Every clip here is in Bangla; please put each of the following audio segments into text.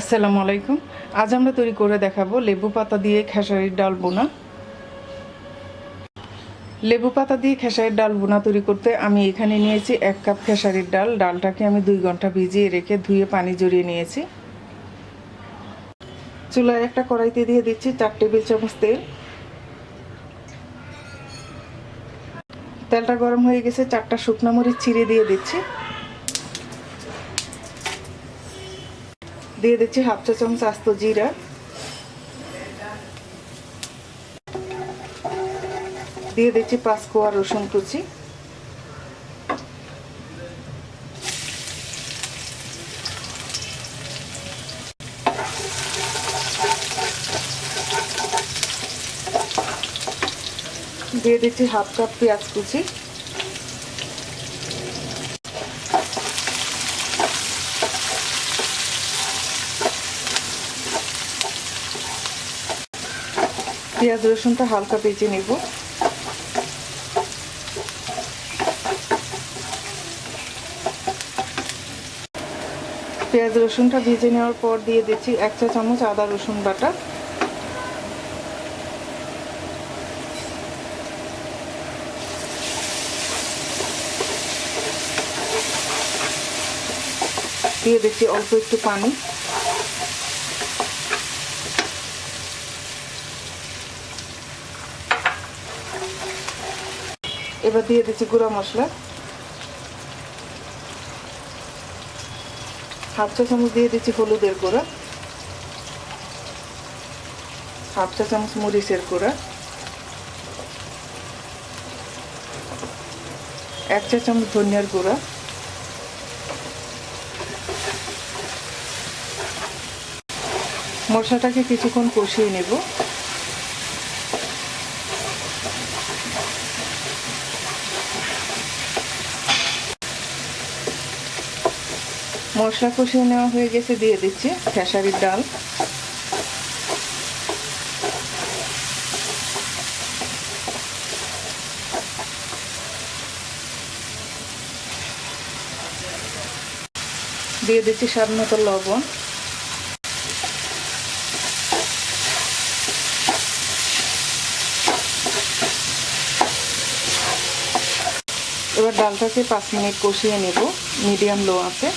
আসসালামু আলাইকুম। আজ আমরা তৈরি করে দেখাবো লেবু পাতা দিয়ে খেসারির ডাল বোনা। লেবু পাতা দিয়ে খেসারির ডাল বোনা তৈরি করতে আমি এখানে নিয়েছি এক কাপ খেসারির ডাল। ডালটাকে আমি দুই ঘণ্টা ভিজিয়ে রেখে ধুয়ে পানি জড়িয়ে নিয়েছি। চুলায় একটা কড়াইতে দিয়ে দিচ্ছি চার টেবিল চামচ তেল। তেলটা গরম হয়ে গেছে, চারটা শুকনো মরিচ ছিঁড়ে দিয়ে দিচ্ছি। দিয়ে দিচ্ছি হাফ চা চামচ আস্ত জিরা। দিয়ে দিচ্ছি পাঁচ কোয়া রসুন কুচি। দিয়ে দিচ্ছি হাফ কাপ পেঁয়াজ কুচি। পেঁয়াজ রসুনটা হালকা ভেজে নেব। পেঁয়াজ রসুনটা ভেজে নেওয়ার পর দিয়ে দিচ্ছি এক চা চামচ আদা রসুন বাটা। দিয়ে দিচ্ছি অল্প একটু পানি। এবার দিয়ে দিচ্ছি গুঁড়া মশলা। হাফ চা চামচ দিয়ে দিচ্ছি হলুদের গুঁড়া। হাফ চা চামচ মরিচের গুঁড়া। এক চা চামচ ধনিয়ার গুঁড়া। মশলাটাকে কিছুক্ষণ কষিয়ে নেব। মশলা কষিয়ে নেওয়া হয়ে গেছে, দিয়ে দিচ্ছি খেসারির ডাল। দিয়ে দিচ্ছি স্বাদ মতো লবণ। এবার ডালটাকে পাঁচ মিনিট কষিয়ে নেব, মিডিয়াম লো আছে।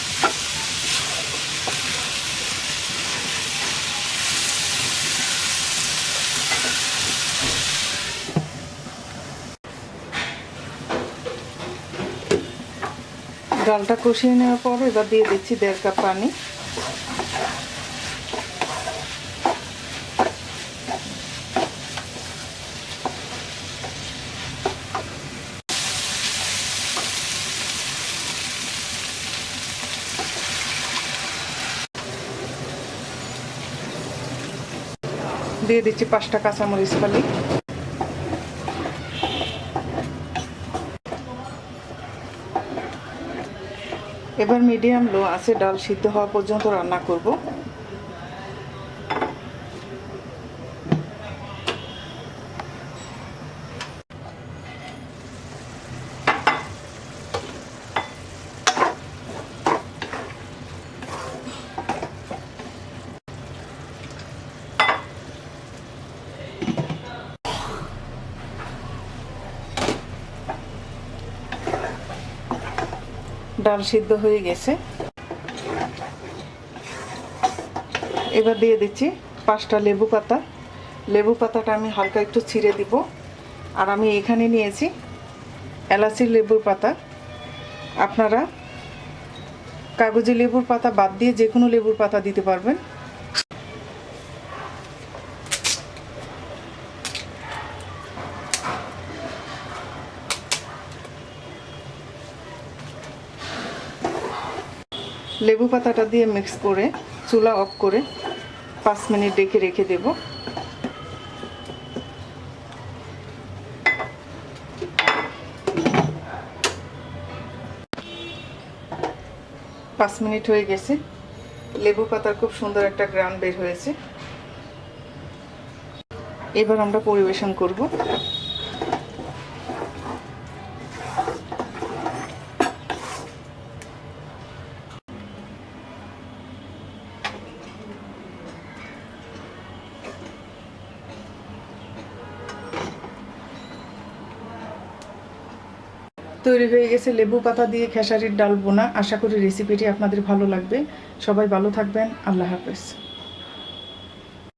ডালটা কষিয়ে নেওয়ার পর এবার দিয়ে দিচ্ছি দেড় কাপ পানি। দিয়ে দিচ্ছি পাঁচটা কাঁচামরিচ ফালি। এবার মিডিয়াম লো আছে ডাল সিদ্ধ হওয়া পর্যন্ত রান্না করব। ডাল সিদ্ধ হয়ে গেছে। এবার দিয়ে দিচ্ছি পাঁচটা লেবু পাতা। লেবু পাতাটা আমি হালকা একটু ছিঁড়ে দিব। আর আমি এখানে নিয়েছি এলাচির লেবুর পাতা। আপনারা কাগজি লেবুর পাতা বাদ দিয়ে যে কোনো লেবুর পাতা দিতে পারবেন। লেবু পাতাটা দিয়ে মিক্স করে, চুলা অফ করে পাঁচ মিনিট ডেকে রেখে দেব। পাঁচ মিনিট হয়ে গেছে। লেবু পাতার খুব সুন্দর একটা গ্রান বের হয়েছে। এবার আমরা পরিবেশন করব। তৈরি হয়ে গেছে লেবু পাতা দিয়ে খেসারির ডাল বোনা। আশা করি রেসিপিটি আপনাদের ভালো লাগবে। সবাই ভালো থাকবেন। আল্লাহ হাফেজ।